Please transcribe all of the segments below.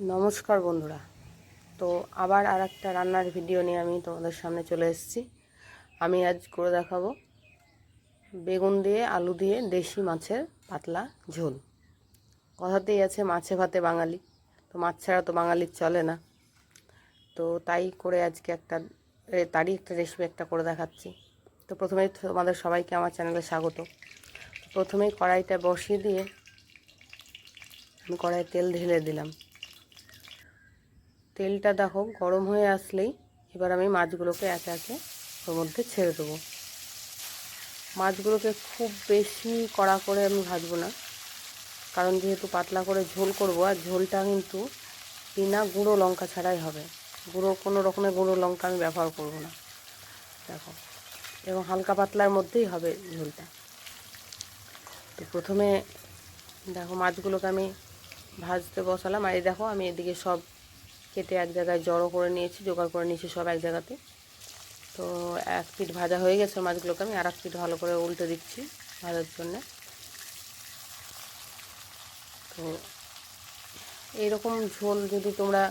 নমস্কার বন্ধুরা। তো আবার আর একটা রান্নার ভিডিও নিয়ে আমি তোমাদের সামনে চলে এসেছি। আমি আজ করে দেখাবো বেগুন দিয়ে, আলু দিয়ে দেশি মাছের পাতলা ঝোল। কথাতেই আছে, মাছে ভাতে বাঙালি। তো মাছ ছাড়া তো বাঙালির চলে না। তো তাই করে আজকে একটা তারই একটা রেসিপি একটা করে দেখাচ্ছি। তো প্রথমেই তোমাদের সবাইকে আমার চ্যানেলে স্বাগত। প্রথমেই কড়াইটা বসিয়ে দিয়ে আমি কড়াইয়ে তেল ঢেলে দিলাম। তেলটা দেখো গরম হয়ে আসলেই এবার আমি মাছগুলোকে একে একে ওর মধ্যে ছেড়ে দেবো। মাছগুলোকে খুব বেশি কড়া করে আমি ভাজবো না, কারণ যেহেতু পাতলা করে ঝোল করব আর ঝোলটা কিন্তু বিনা গুঁড়ো লঙ্কা ছাড়াই হবে। গুঁড়ো কোনো রকমের গুঁড়ো লঙ্কা আমি ব্যবহার করব না। দেখো, এবং হালকা পাতলার মধ্যেই হবে ঝোলটা। তো প্রথমে দেখো মাছগুলোকে আমি ভাজতে বসালাম, আর এই দেখো আমি এদিকে সব কেটে এক জায়গায় জড়ো করে নিয়েছি, জোগাড় করে নিয়েছি সব এক জায়গাতে। তো এক পিঠ ভাজা হয়ে গেছে মাছগুলোকে, আমি আর এক পিঠ ভালো করে উল্টে দিচ্ছি ভাজার জন্যে। তো এইরকম ঝোল যদি তোমরা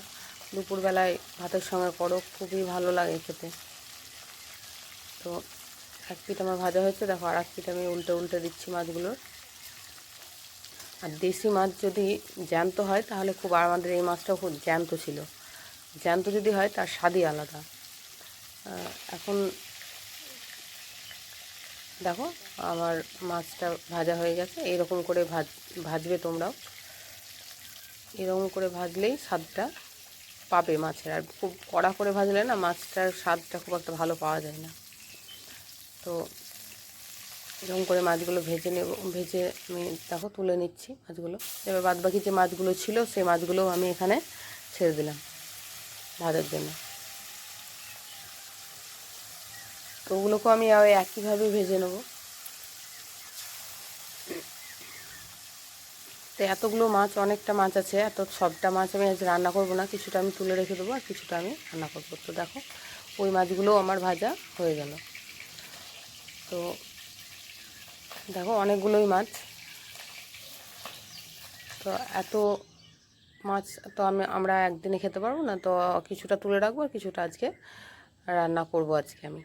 দুপুরবেলায় ভাতের সঙ্গে করো, খুবই ভালো লাগে খেতে। তো এক পিঠ আমার ভাজা হয়েছে, দেখো আর এক পিঠ আমি উল্টে উল্টে দিচ্ছি মাছগুলোর। আর দেশি মাছ যদি জ্যান্ত হয়, তাহলে খুব আমাদের এই মাছটাও খুব জ্যান্ত ছিল। জ্যান্ত যদি হয়, তার স্বাদই আলাদা। এখন দেখো, আমার মাছটা ভাজা হয়ে গেছে। এরকম করে ভাজ, ভাজবে তোমরাও। এরকম করে ভাজলেই স্বাদটা পাবে মাছের। আর খুব কড়া করে ভাজলে না, মাছটার স্বাদটা খুব একটা ভালো পাওয়া যায় না। তো এরকম করে মাছগুলো ভেজে নেব, ভেজে আমি দেখো তুলে নিচ্ছি মাছগুলো। এবার বাদ বাকি যে মাছগুলো ছিল, সেই মাছগুলো আমি এখানে ছেড়ে দিলাম ভাজার জন্য। তো ওগুলোকেও আমি একইভাবে ভেজে নেব। তো এতগুলো মাছ, অনেকটা মাছ আছে, এত সবটা মাছ আমি আজ রান্না করব না, কিছুটা আমি তুলে রেখে দেবো আর কিছুটা আমি রান্না করব। তো দেখো, ওই মাছগুলোও আমার ভাজা হয়ে গেল। তো দেখো, অনেকগুলোই মাছ। তো এত মাছ তো আমি, আমরা একদিনে খেতে পারব না, তো কিছুটা তুলে রাখব আর কিছুটা আজকে রান্না করব আজকে আমি।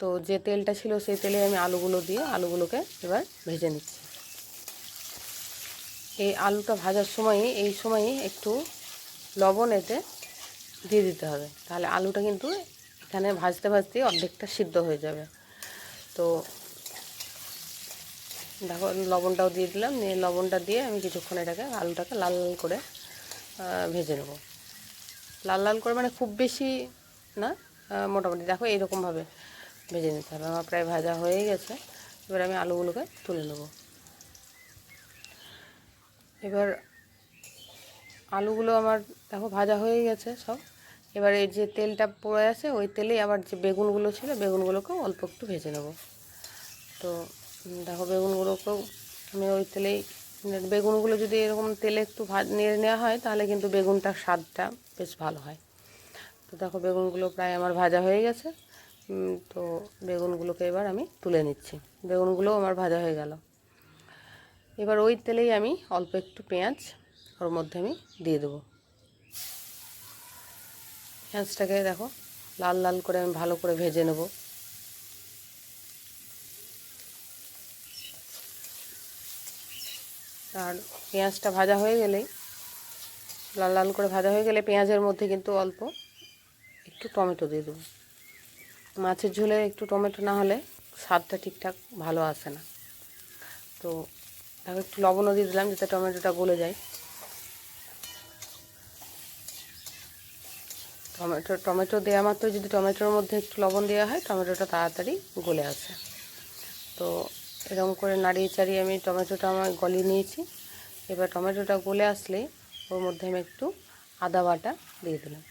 তো যে তেলটা ছিল সেই তেলে আমি আলুগুলো দিয়ে আলুগুলোকে এবার ভেজে নিচ্ছি। এই আলুটা ভাজার সময়ই, এই সময়ই একটু লবণ এতে দিয়ে দিতে হবে। তাহলে আলুটা কিন্তু এখানে ভাজতে ভাজতে অর্ধেকটা সিদ্ধ হয়ে যাবে। তো দেখো লবণটাও দিয়ে দিলাম, নিয়ে লবণটা দিয়ে আমি কিছুক্ষণ এটাকে আলুটাকে লাল লাল করে ভেজে নেব। লাল লাল করে মানে খুব বেশি না মোটামুটি। দেখো এইরকমভাবে ভেজে নিতে হবে। আমার প্রায় ভাজা হয়ে গেছে। এবার আমি আলুগুলোকে তুলে নেব। এবার আলুগুলো আমার, দেখো, ভাজা হয়ে গেছে সব। এবার এই যে তেলটা পড়ে আছে, ওই তেলেই আবার যে বেগুনগুলো ছিল, বেগুনগুলোকেও অল্প একটু ভেজে নেব। তো দেখো বেগুনগুলোকেও আমি ওই তেলেই বেগুনগুলো যদি এরকম তেলে একটু ভাজ, নেড়ে নেওয়া হয়, তাহলে কিন্তু বেগুনটার স্বাদটা বেশ ভালো হয়। তো দেখো বেগুনগুলো প্রায় আমার ভাজা হয়ে গেছে। তো বেগুনগুলোকে এবার আমি তুলে নিচ্ছি। বেগুনগুলোও আমার ভাজা হয়ে গেল। এবার ওই তেলেই আমি অল্প একটু পেঁয়াজ, ওর মধ্যে আমি দিয়ে দেবো। পেঁয়াজটাকে দেখো লাল লাল করে আমি ভালো করে ভেজে নেব। আর পেঁয়াজটা ভাজা হয়ে গেলেই, লাল লাল করে ভাজা হয়ে গেলে পেঁয়াজের মধ্যে কিন্তু অল্প একটু টমেটো দিয়ে দেবো। মাছের ঝোলে একটু টমেটো না হলে স্বাদটা ঠিকঠাক ভালো আসে না। তো দেখো একটু লবণও দিয়ে দিলাম যাতে টমেটোটা গলে যায়। টমেটো টমেটো দেওয়া মাত্র যদি টমেটোর মধ্যে একটু লবণ দেওয়া হয়, টমেটোটা তাড়াতাড়ি গলে আসে। তো এরকম করে নাড়িয়ে চাড়িয়ে আমি টমেটোটা আমার গলিয়ে নিয়েছি। এবার টমেটোটা গলে আসলে ওর মধ্যে আমি একটু আদা বাটা দিয়ে দিলাম।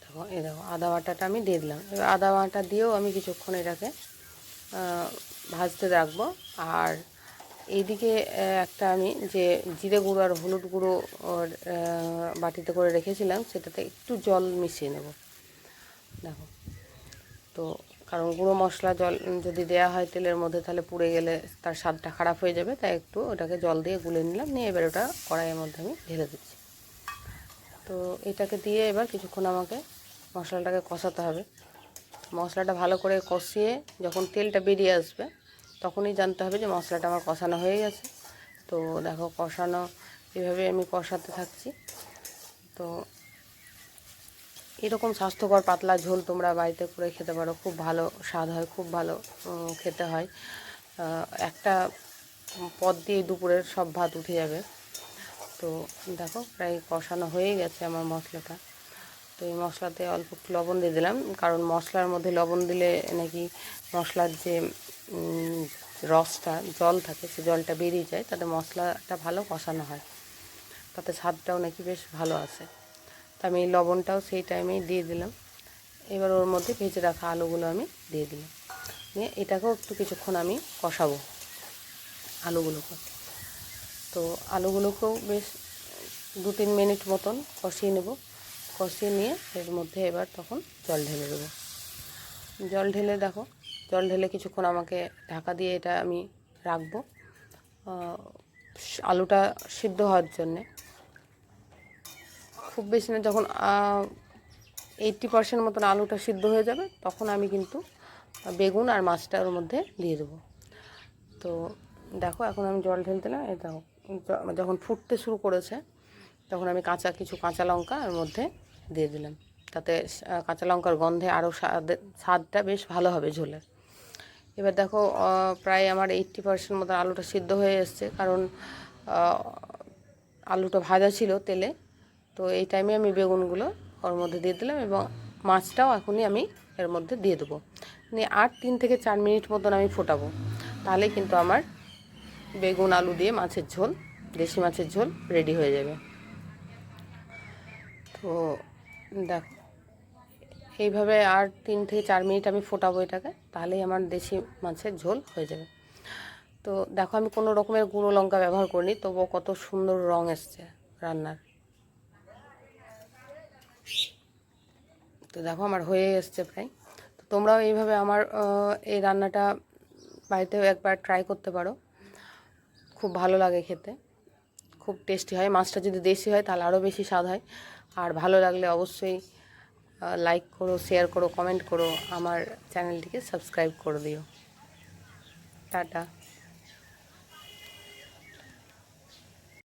দেখো এ দেখো, আদা বাটাটা আমি দিয়ে দিলাম। এবার আদা বাটা দিয়েও আমি কিছুক্ষণ এটাকে ভাজতে রাখব। আর এইদিকে একটা আমি যে জিরে গুঁড়ো আর হলুদ গুঁড়ো বাটিতে করে রেখেছিলাম, সেটাতে একটু জল মিশিয়ে নেব। দেখো, তো কারণ গুঁড়ো মশলা জল যদি দেওয়া হয় তেলের মধ্যে, তাহলে পুড়ে গেলে তার স্বাদটা খারাপ হয়ে যাবে। তাই একটু ওটাকে জল দিয়ে গুলে নিলাম, নিয়ে এবার ওটা কড়াইয়ের মধ্যে আমি ঢেলে দিচ্ছি। তো এটাকে দিয়ে এবার কিছুক্ষণ আমাকে মশলাটাকে কষাতে হবে। মশলাটা ভালো করে কষিয়ে যখন তেলটা বেরিয়ে আসবে, তখনই জানতে হবে যে মশলাটা আমার কষানো হয়ে গেছে। তো দেখো কষানো, এভাবে আমি কষাতে থাকছি। তো এরকম স্বাস্থ্যকর পাতলা ঝোল তোমরা বাড়িতে করে খেতে পারো। খুব ভালো স্বাদ হয়, খুব ভালো খেতে হয়। একটা পদ দিয়ে দুপুরের সব ভাত উঠে যাবে। তো দেখো, প্রায় কষানো হয়ে গেছে আমার মশলাটা। তো এই মশলাতে অল্প একটু লবণ দিয়ে দিলাম। কারণ মশলার মধ্যে লবণ দিলে নাকি মশলার যে রসটা, জল থাকে, সে জলটা বেরিয়ে যায়। তাতে মশলাটা ভালো কষানো হয়। তাতে স্বাদটাও নাকি বেশ ভালো আসে তো আমি লবণটাও সেই টাইমেই দিয়ে দিলাম। এবার ওর মধ্যে ভেজে রাখা আলুগুলো আমি দিয়ে দিলাম। নিয়ে এটাকেও একটু কিছুক্ষণ আমি কষাবো আলুগুলোকে। তো আলুগুলোকেও বেশ দু তিন মিনিট মতন কষিয়ে নেব। কষিয়ে নিয়ে এর মধ্যে এবার তখন জল ঢেলে দেবো। জল ঢেলে দেখো, জল ঢেলে কিছুক্ষণ আমাকে ঢাকা দিয়ে এটা আমি রাখব। আলুটা সিদ্ধ হওয়ার জন্যে। খুব বেশি না, যখন এইটটি পার্সেন্ট মতন আলুটা সিদ্ধ হয়ে যাবে, তখন আমি কিন্তু বেগুন আর মাছটা ওর মধ্যে দিয়ে দেবো। তো দেখো, এখন আমি জল ঢেলতে না দেখো যখন ফুটতে শুরু করেছে, তখন আমি কাঁচা কিছু কাঁচা লঙ্কা এর মধ্যে দিয়ে দিলাম। তাতে কাঁচা লঙ্কার গন্ধে আরও স্বাদ, স্বাদটা বেশ ভালো হবে ঝোলের। এবার দেখো প্রায় আমার এইট্টি পার্সেন্ট মতো আলুটা সিদ্ধ হয়ে এসছে, কারণ আলুটা ভাজা ছিল তেলে তো এই টাইমে আমি বেগুনগুলো ওর মধ্যে দিয়ে দিলাম এবং মাছটাও এখনই আমি এর মধ্যে দিয়ে দেবো। নিয়ে আর তিন থেকে চার মিনিট মতন আমি ফোটাবো। তাহলে কিন্তু আমার বেগুন, আলু দিয়ে মাছের ঝোল, দেশি মাছের ঝোল রেডি হয়ে যাবে। তো দেখো, এইভাবে আর তিন থেকে চার মিনিট আমি ফোটাবো এটাকে, তাহলেই আমার দেশি মাছের ঝোল হয়ে যাবে। তো দেখো, আমি কোনো রকমের গুঁড়ো লঙ্কা ব্যবহার করিনি, তবুও কত সুন্দর রং এসছে রান্নার। তো দেখো আমার হয়ে এসছে প্রায়। তো তোমরাও এইভাবে আমার এই রান্নাটা বাড়িতেও একবার ট্রাই করতে পারো। খুব ভালো লাগে খেতে। খুব টেস্টি হয়। মাছটা যদি দেশি হয়, তাহলে আরও বেশি স্বাদ হয়। আর ভালো লাগলে অবশ্যই লাইক করো শেয়ার করো কমেন্ট করো, আমার চ্যানেলটিকে সাবস্ক্রাইব করে দিও। টাটা।